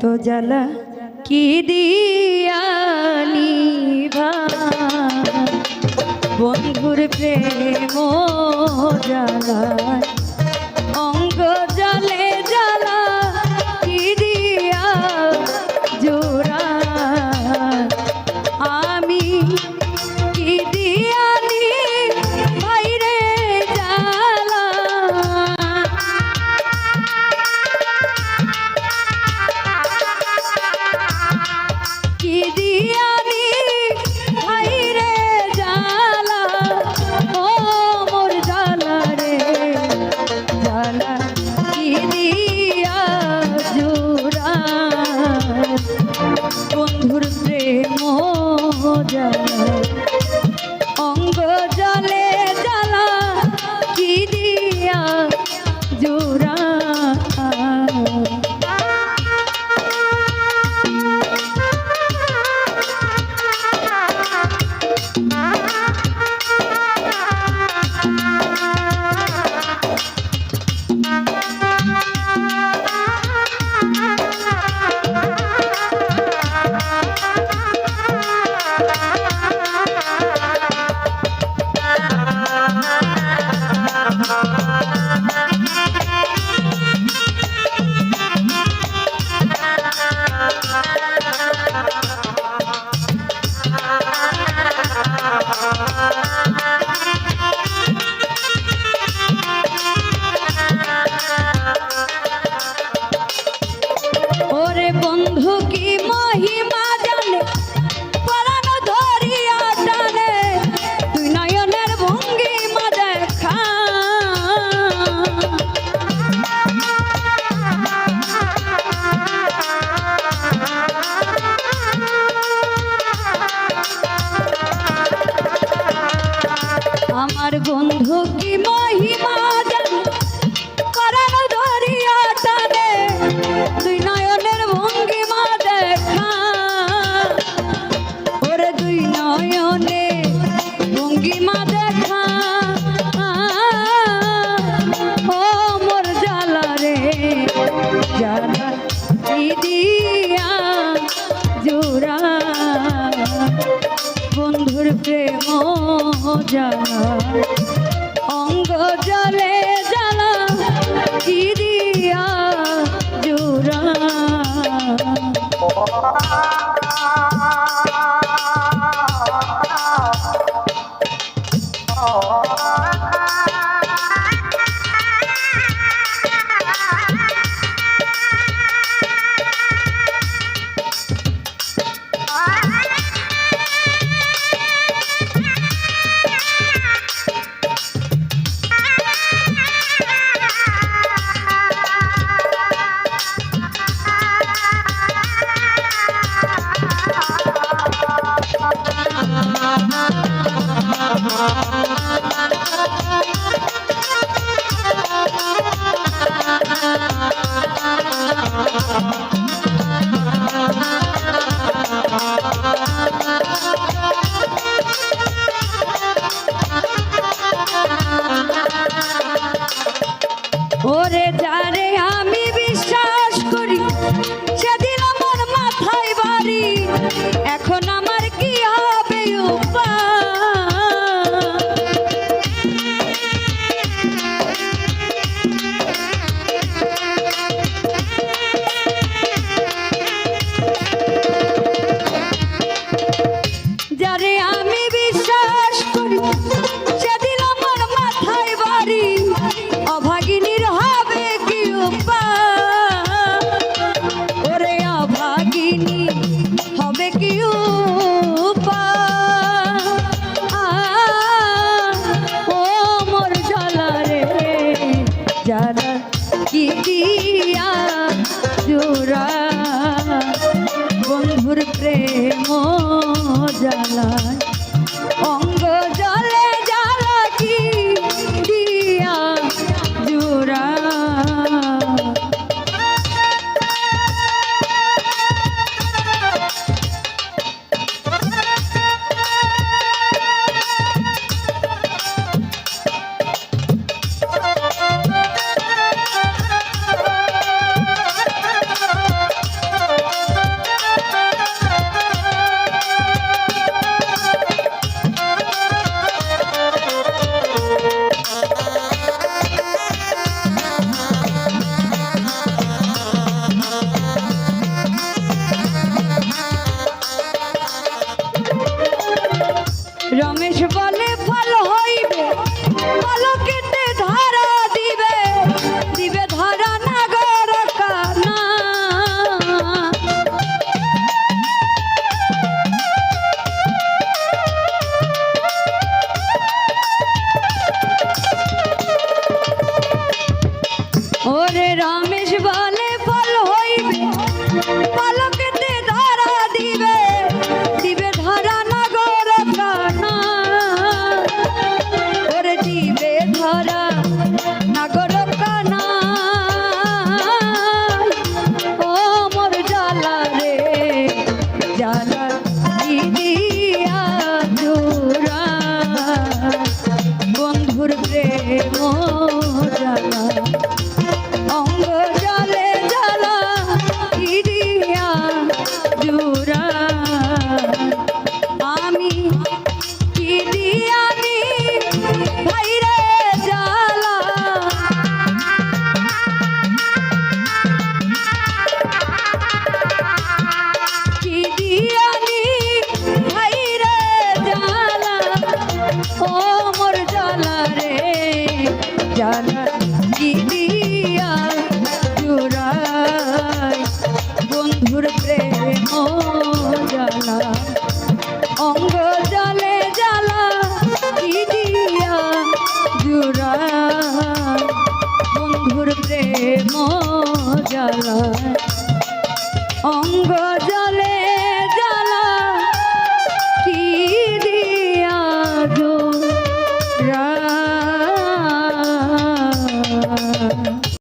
এত জ্বালা কি দিয়ানি বন্ধুর প্রেম জ্বালা দিয়া জোড়া। বন্ধুর প্রেম যা ওরে যার রমেশ জ্বালায়